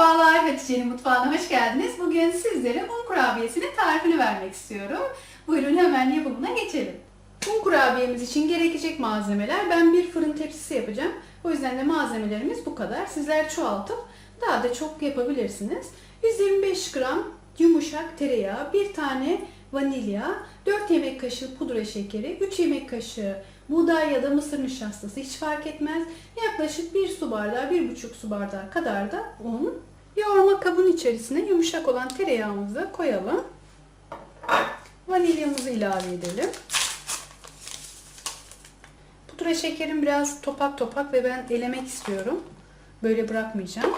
Merhabalar Hatice'nin mutfağına hoş geldiniz. Bugün sizlere un kurabiyesinin tarifini vermek istiyorum. Buyurun hemen yapımına geçelim. Un kurabiyemiz için gerekecek malzemeler ben bir fırın tepsisi yapacağım. O yüzden de malzemelerimiz bu kadar. Sizler çoğaltıp daha da çok yapabilirsiniz. 125 gram yumuşak tereyağı, bir tane vanilya, 4 yemek kaşığı pudra şekeri, 3 yemek kaşığı buğday ya da mısır nişastası hiç fark etmez. Yaklaşık 1 su bardağı, 1,5 su bardağı kadar da un. Yoğurma kabın içerisine yumuşak olan tereyağımızı koyalım. Vanilyamızı ilave edelim. Pudra şekerim biraz topak topak ve ben elemek istiyorum. Böyle bırakmayacağım.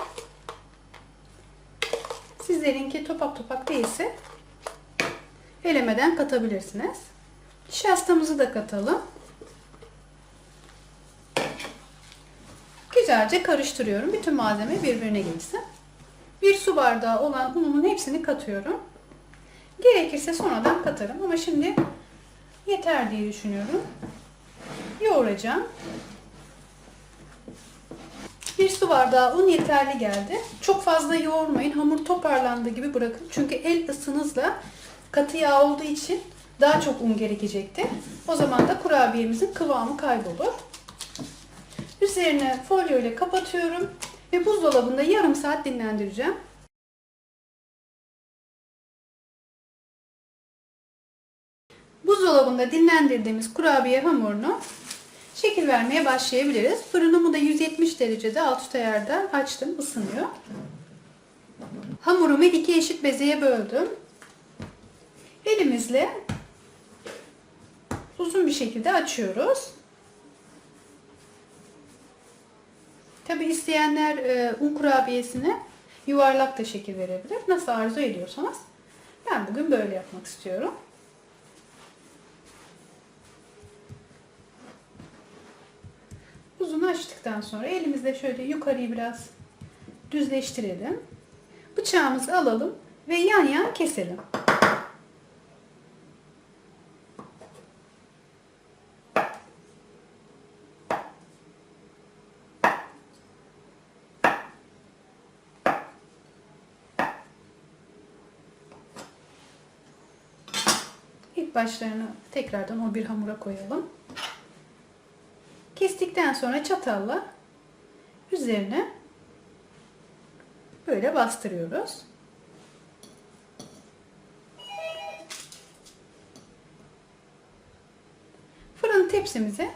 Sizlerinki topak topak değilse elemeden katabilirsiniz. Nişastamızı da katalım. Güzelce karıştırıyorum. Bütün malzeme birbirine girsin. 1 su bardağı olan unumun hepsini katıyorum. Gerekirse sonradan katarım ama şimdi yeter diye düşünüyorum. Yoğuracağım. 1 su bardağı un yeterli geldi. Çok fazla yoğurmayın. Hamur toparlandı gibi bırakın. Çünkü el ısınızla katı yağ olduğu için daha çok un gerekecekti. O zaman da kurabiyemizin kıvamı kaybolur. Üzerine folyo ile kapatıyorum ve buzdolabında yarım saat dinlendireceğim. Buzdolabında dinlendirdiğimiz kurabiye hamurunu şekil vermeye başlayabiliriz. Fırınımı da 170 derecede alt üst ayarda açtım, ısınıyor. Hamurumu iki eşit bezeye böldüm. Elimizle uzun bir şekilde açıyoruz. Tabi isteyenler e, un kurabiyesine yuvarlak da şekil verebilir. Nasıl arzu ediyorsanız. Ben bugün böyle yapmak istiyorum. Uzun açtıktan sonra elimizle şöyle yukarıyı biraz düzleştirelim. Bıçağımızı alalım ve yan yan keselim. Başlarını tekrardan o bir hamura koyalım. Kestikten sonra çatalla üzerine böyle bastırıyoruz. Fırın tepsimize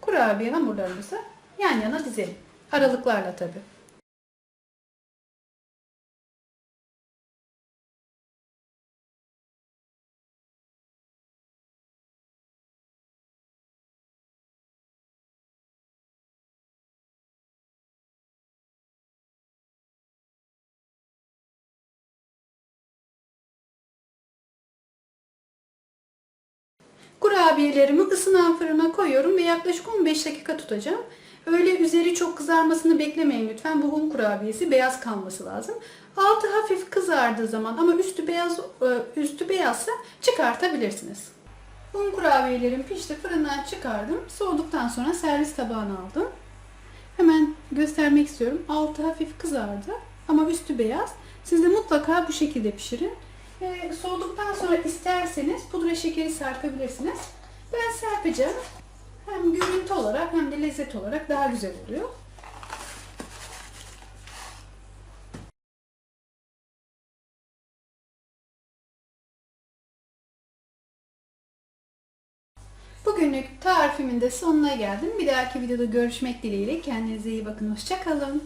kurabiye hamurlarımızı yan yana dizelim. Aralıklarla tabi. Kurabiyelerimi ısınan fırına koyuyorum ve yaklaşık 15 dakika tutacağım. Öyle üzeri çok kızarmasını beklemeyin lütfen. Bu un kurabiyesi beyaz kalması lazım. Altı hafif kızardığı zaman ama üstü beyaz e, üstü beyazsa çıkartabilirsiniz. Un kurabiyelerim pişti. Fırından çıkardım. Soğuduktan sonra servis tabağına aldım. Hemen göstermek istiyorum. Altı hafif kızardı ama üstü beyaz. Siz de mutlaka bu şekilde pişirin. Ee, soğuduktan sonra isterseniz pudra şekeri serpebilirsiniz. Ben serpeceğim. Hem görüntü olarak hem de lezzet olarak daha güzel oluyor. Bugünlük tarifimin de sonuna geldim. Bir dahaki videoda görüşmek dileğiyle. Kendinize iyi bakın. Hoşçakalın.